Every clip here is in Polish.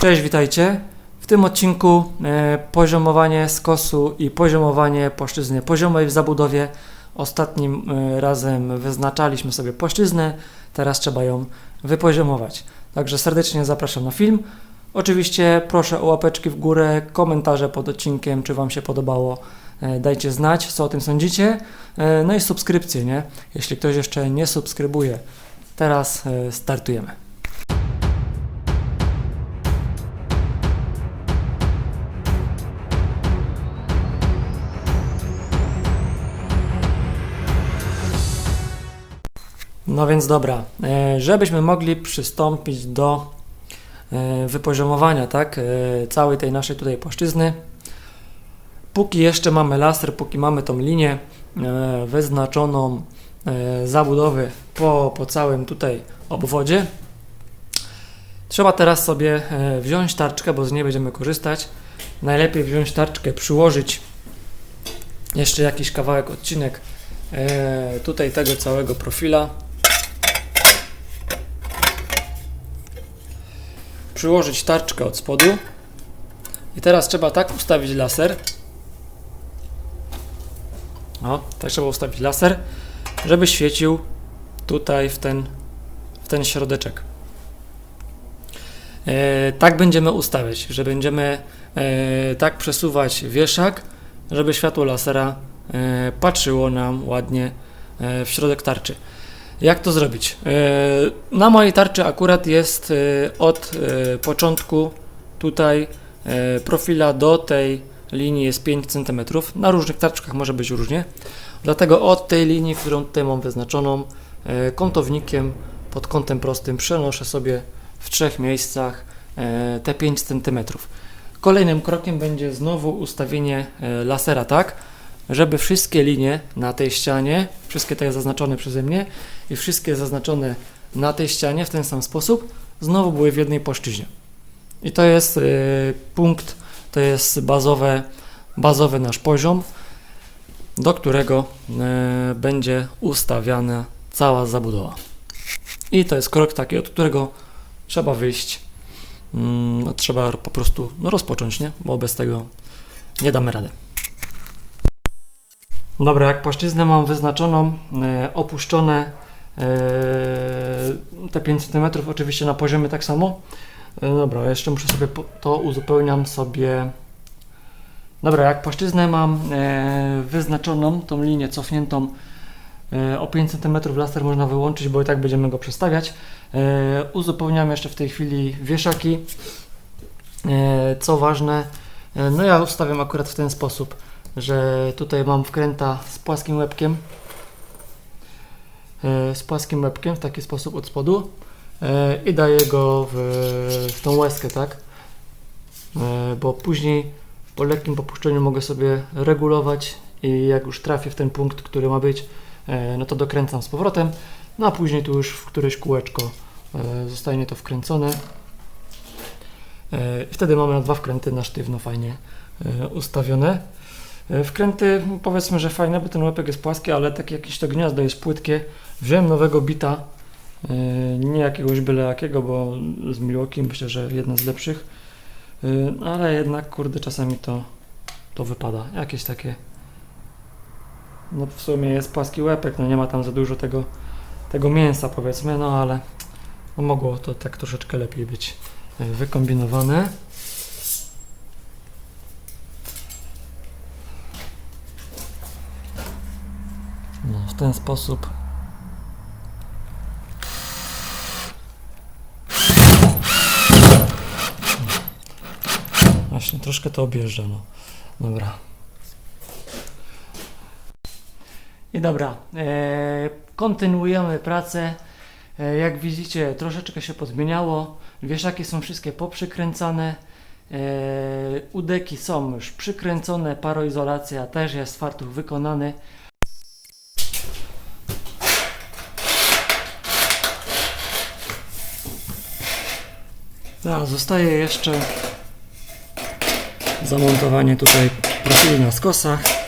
Cześć, witajcie. W tym odcinku e, poziomowanie skosu i poziomowanie płaszczyzny poziomej w zabudowie. Ostatnim e, razem wyznaczaliśmy sobie płaszczyznę, teraz trzeba ją wypoziomować. Także serdecznie zapraszam na film. Oczywiście proszę o łapeczki w górę, komentarze pod odcinkiem, czy Wam się podobało. E, Dajcie znać, co o tym sądzicie. No i subskrypcję, nie? Jeśli ktoś jeszcze nie subskrybuje. Teraz startujemy. No więc dobra, e, żebyśmy mogli przystąpić do e, wypoziomowania, tak, e, całej tej naszej tutaj płaszczyzny. Póki jeszcze mamy laser, póki mamy tą linię wyznaczoną zabudowy po, po całym tutaj obwodzie, trzeba teraz sobie wziąć tarczkę, bo z niej będziemy korzystać. Najlepiej wziąć tarczkę, przyłożyć jeszcze jakiś kawałek, odcinek tutaj tego całego profila. Przyłożyć tarczkę od spodu. I teraz trzeba tak ustawić laser. O, tak trzeba ustawić laser, żeby świecił tutaj w ten, w ten środeczek. E, tak będziemy ustawiać, że będziemy e, tak przesuwać wieszak, żeby światło lasera e, patrzyło nam ładnie e, w środek tarczy. Jak to zrobić? E, Na mojej tarczy akurat jest e, od e, początku tutaj profila do tej linii jest 5 cm. Na różnych tarczkach może być różnie. Dlatego od tej linii, którą tutaj mam wyznaczoną, kątownikiem pod kątem prostym przenoszę sobie w trzech miejscach te 5 cm. Kolejnym krokiem będzie znowu ustawienie lasera tak, żeby wszystkie linie na tej ścianie, wszystkie te zaznaczone przeze mnie i wszystkie zaznaczone na tej ścianie w ten sam sposób znowu były w jednej płaszczyźnie. I to jest y, punkt, to jest bazowe, bazowy nasz poziom, do którego y, będzie ustawiana cała zabudowa. I to jest krok taki, od którego trzeba wyjść. No, trzeba po prostu no, rozpocząć, nie? Bo bez tego nie damy rady. Dobra, jak płaszczyznę mam wyznaczoną, e, opuszczone e, te 5 cm, oczywiście na poziomie tak samo. E, dobra, jeszcze muszę sobie to uzupełniam sobie. Dobra, jak płaszczyznę mam wyznaczoną, tą linię cofniętą o 5 cm laser można wyłączyć, bo i tak będziemy go przestawiać. Uzupełniam jeszcze w tej chwili wieszaki. Co ważne, no ja ustawiam akurat w ten sposób że tutaj mam wkręta z płaskim łebkiem e, z płaskim łebkiem w taki sposób od spodu e, i daję go w, w tą łezkę, tak? E, Bo później po lekkim popuszczeniu mogę sobie regulować i jak już trafię w ten punkt, który ma być, no to dokręcam z powrotem, no a później tu już w któreś kółeczko zostanie to wkręcone. Wtedy mamy dwa wkręty na sztywno fajnie ustawione. E, Wkręty powiedzmy, że fajne, bo ten łepek jest płaski, ale tak jakieś to gniazdo jest płytkie. Wziąłem nowego bita, e, nie jakiegoś byle jakiego, bo z Milwaukee myślę, że jedna z lepszych, E, ale jednak kurde czasami to, to wypada. Jakieś takie, no w sumie jest płaski łepek, no nie ma tam za dużo tego, tego mięsa powiedzmy, no ale no mogło to tak troszeczkę lepiej być wykombinowane. Ten sposób. Właśnie, troszkę to objeżdża, no. Dobra. I dobra, e, kontynuujemy pracę. E, jak widzicie, troszeczkę się pozmieniało. Wieszaki są wszystkie poprzykręcane. E, udeki są już przykręcone, paroizolacja też jest fartuch wykonany. Tak, zostaje jeszcze zamontowanie tutaj profili na skosach.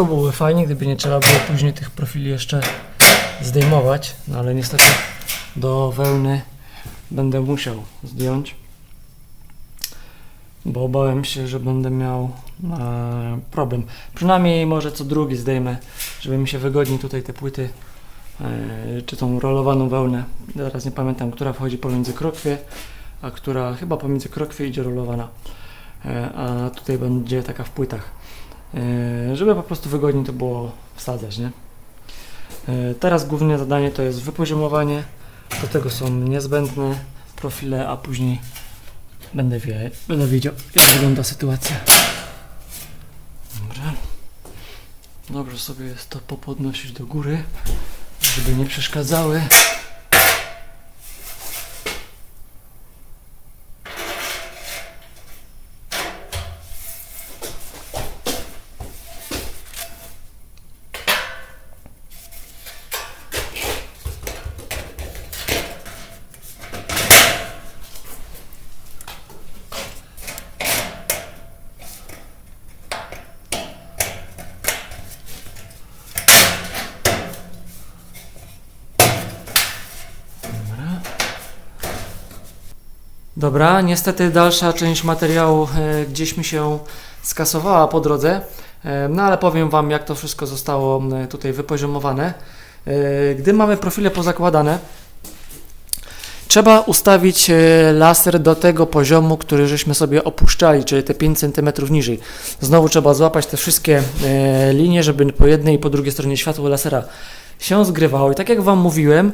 Wszystko byłoby fajnie, gdyby nie trzeba było później tych profili jeszcze zdejmować, no ale niestety do wełny będę musiał zdjąć, bo bałem się, że będę miał e, problem. Przynajmniej może co drugi zdejmę, żeby mi się wygodniej tutaj te płyty, e, czy tą rolowaną wełnę, teraz nie pamiętam, która wchodzi pomiędzy krokwie, a która chyba pomiędzy krokwie idzie rolowana, e, a tutaj będzie taka w płytach, żeby po prostu wygodniej to było wsadzać, nie? E, Teraz główne zadanie to jest wypoziomowanie. Do tego są niezbędne profile, a później będę, wie, będę wiedział, jak wygląda sytuacja. Dobra. Dobrze sobie jest to popodnosić do góry, żeby nie przeszkadzały. Dobra, niestety dalsza część materiału e, gdzieś mi się skasowała po drodze, e, no ale powiem Wam, jak to wszystko zostało tutaj wypoziomowane. E, gdy mamy profile pozakładane, trzeba ustawić laser do tego poziomu, który żeśmy sobie opuszczali, czyli te 5 cm niżej. Znowu trzeba złapać te wszystkie linie, żeby po jednej i po drugiej stronie światło lasera się zgrywało. I tak jak Wam mówiłem,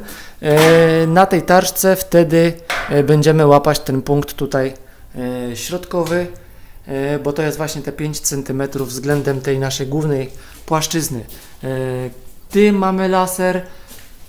na tej tarczce wtedy będziemy łapać ten punkt tutaj e, środkowy, e, bo to jest właśnie te 5 cm względem tej naszej głównej płaszczyzny. E, Gdy mamy laser,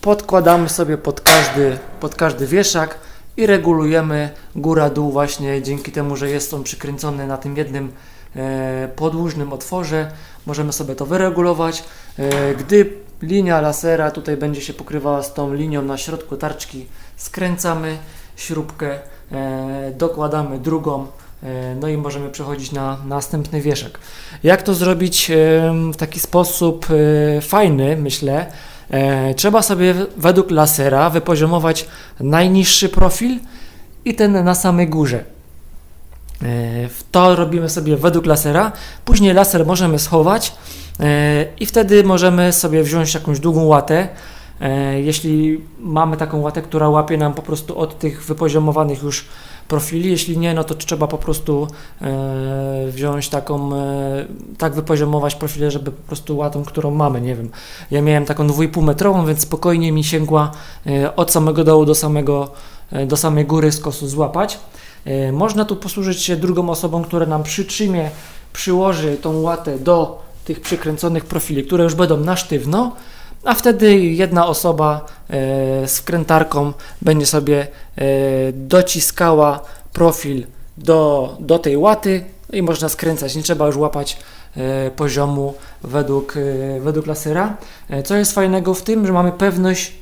podkładamy sobie pod każdy, pod każdy wieszak i regulujemy góra-dół właśnie dzięki temu, że jest on przykręcony na tym jednym e, podłużnym otworze. Możemy sobie to wyregulować. E, gdy linia lasera tutaj będzie się pokrywała z tą linią na środku tarczki, skręcamy śrubkę, e, dokładamy drugą, e, no i możemy przechodzić na następny wieszak. Jak to zrobić e, w taki sposób fajny, myślę? Trzeba sobie według lasera wypoziomować najniższy profil i ten na samej górze. To robimy sobie według lasera. Później laser możemy schować i wtedy możemy sobie wziąć jakąś długą łatę. E, Jeśli mamy taką łatę, która łapie nam po prostu od tych wypoziomowanych już profili, jeśli nie, no to trzeba po prostu e, wziąć taką, e, tak wypoziomować profile, żeby po prostu łatą, którą mamy, nie wiem. Ja miałem taką 2,5 metrową, więc spokojnie mi sięgła od samego dołu do, samego, do samej góry skosu złapać. Można tu posłużyć się drugą osobą, która nam przytrzymie, przyłoży tą łatę do tych przykręconych profili, które już będą na sztywno, a wtedy jedna osoba e, z wkrętarką będzie sobie e, dociskała profil do, do tej łaty i można skręcać. Nie trzeba już łapać e, poziomu według, według lasera. Co jest fajnego w tym, że mamy pewność,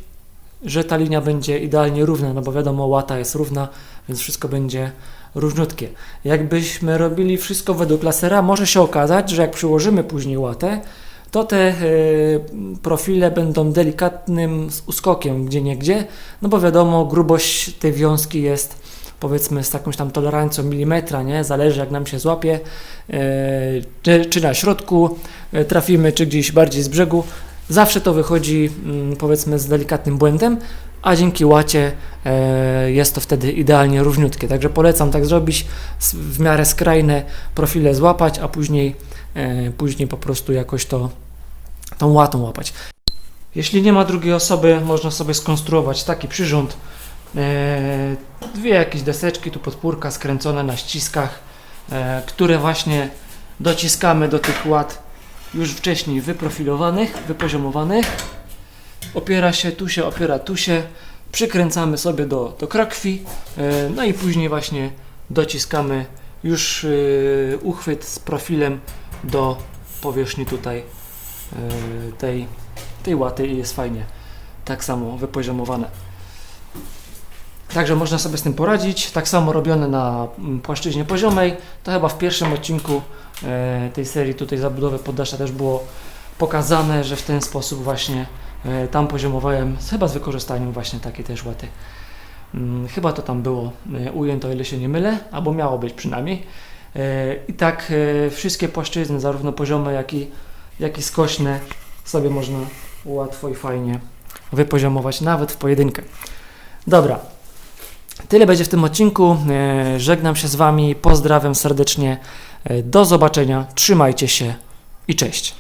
że ta linia będzie idealnie równa, no bo wiadomo, łata jest równa, więc wszystko będzie różniutkie. Jakbyśmy robili wszystko według lasera, może się okazać, że jak przyłożymy później łatę, to te e, profile będą delikatnym uskokiem gdzie niegdzie, no bo wiadomo, grubość tej wiązki jest powiedzmy z jakąś tam tolerancją milimetra, nie? Zależy jak nam się złapie, e, czy, czy na środku e, trafimy, czy gdzieś bardziej z brzegu. Zawsze to wychodzi mm, powiedzmy z delikatnym błędem, a dzięki łacie jest to wtedy idealnie równiutkie. Także polecam tak zrobić, w miarę skrajne profile złapać, a później, później po prostu jakoś to tą łatą łapać. Jeśli nie ma drugiej osoby, można sobie skonstruować taki przyrząd. E, dwie jakieś deseczki, tu podpórka skręcone na ściskach, e, które właśnie dociskamy do tych łat już wcześniej wyprofilowanych, wypoziomowanych. Opiera się, tu się opiera, tu się. Przykręcamy sobie do, do krokwi, e, no i później właśnie dociskamy już uchwyt z profilem do powierzchni tutaj tej, tej łaty i jest fajnie tak samo wypoziomowane. Także można sobie z tym poradzić. Tak samo robione na mm, płaszczyźnie poziomej. To chyba w pierwszym odcinku e, tej serii tutaj zabudowy poddasza też było pokazane, że w ten sposób właśnie e, tam poziomowałem, chyba z wykorzystaniem właśnie takiej też łaty. Mm, Chyba to tam było e, ujęte, o ile się nie mylę, albo miało być przynajmniej. E, I tak e, wszystkie płaszczyzny, zarówno poziome, jak i, jak i skośne, sobie można łatwo i fajnie wypoziomować, nawet w pojedynkę. Dobra, tyle będzie w tym odcinku. E, Żegnam się z Wami, pozdrawiam serdecznie. E, Do zobaczenia, trzymajcie się i cześć.